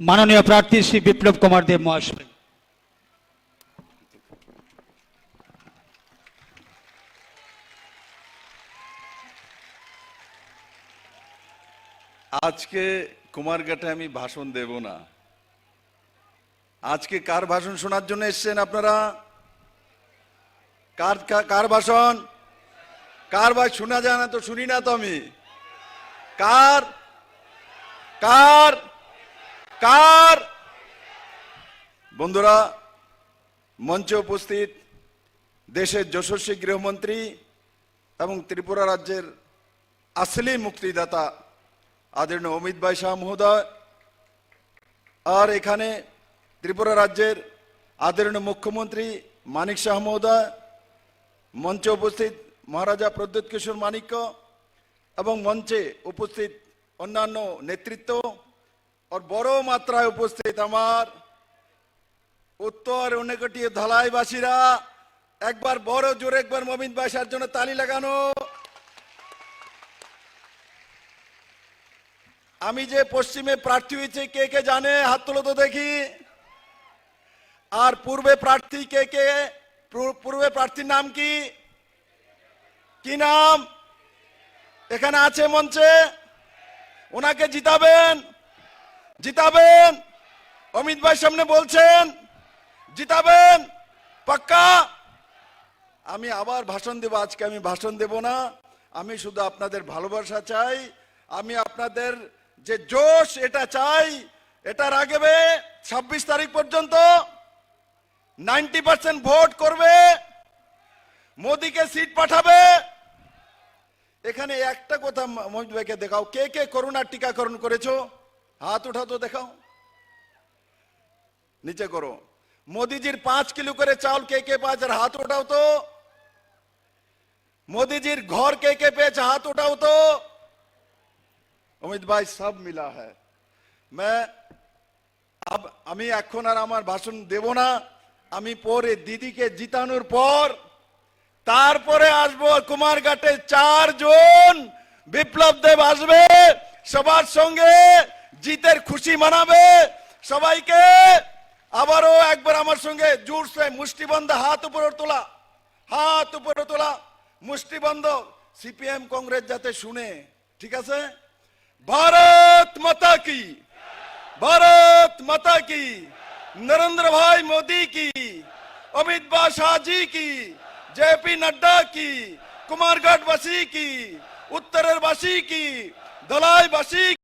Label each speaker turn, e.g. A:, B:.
A: মাননীয় প্রার্থী শ্রী বিপ্লব কুমার দেব মহাশয়।
B: আজকে কুমারঘাটে আমি ভাষণ দেব না। আজকে কার ভাষণ শোনার জন্য এসেছেন আপনারা? কার, কার- ভাষণ? কার ভাই শোনা যায় না তো শুনি না তো আমি। কার? কার? কার বন্ধুরা, মঞ্চে উপস্থিত দেশের যশস্বী গৃহমন্ত্রী এবং ত্রিপুরা রাজ্যের আসলি মুক্তিদাতা আদরণীয় অমিত ভাই শাহ মহোদয়, আর এখানে ত্রিপুরা রাজ্যের আদরণীয় মুখ্যমন্ত্রী মানিক শাহ মহোদয়, মঞ্চে উপস্থিত মহারাজা প্রদ্যুৎ কিশোর মানিক্য এবং মঞ্চে উপস্থিত অন্যান্য নেতৃত্ব আর বড় মাত্রায় উপস্থিত আমার উত্তর উনকটিয়ে ধলাইবাসীরা একবার বড় জোরে একবার মমিন বাসার জন্য তালি লাগানো আমি যে পশ্চিমে প্রার্থী হয়েছে কে কে জানে হাত তুলো তো দেখি আর পূর্বে প্রার্থী কে কে পূর্বে প্রার্থীর নাম কি কি নাম এখানে আছে মঞ্চে ওনাকে জিতাবেন জিতাবেন। অমিত ভাই সামনে বলছেন, জিতাবেন, পাক্কা। আমি আবার ভাষণ দেব, আজকে আমি ভাষণ দেব না। আমি শুধু আপনাদের ভালোবাসা চাই। আমি আপনাদের যে জোশ এটা চাই, এটা রাখবে ছাব্বিশ তারিখ পর্যন্ত নাইনটি পার্সেন্ট ভোট করবে। মোদিকে সিট পাঠাবে। এখানে একটা কথা মহিত ভাইকে দেখাও। কে কে করোনার টিকাকরণ করেছ? হাত উঠা তো দেখাও নিচে করো মোদিজির পাঁচ কিলো করে চাউল কে কে পাঁচ আর হাত উঠাও তো मोदी घर के के पे हाथ उठाओ तो অমিত ভাই সব মিলা হ্যায় मैं अब আমি এখন আর আমার ভাষণ দেব না আমি পরে দিদিকে জিতানোর পর তারপরে আসবো কুমারঘাটে চারজন বিপ্লব দেব আসবে সবার সঙ্গে জিতের খুশি মানাবে সবাইকে আবারও একবার আমার সঙ্গে জোরসে মুষ্টিবন্ধ হাত উপরে তোলা হাত উপরে তোলা মুষ্টিবন্ধ সিপিএম কংগ্রেস যাতে শুনে ঠিক আছে ভারত মাতা কি भारत माता की नरेंद्र भाई मोदी की अमित शाह शाह जी की जेपी नड्डा की कुमारगढ़ वासी की उत्तरवासी की दलाई वासी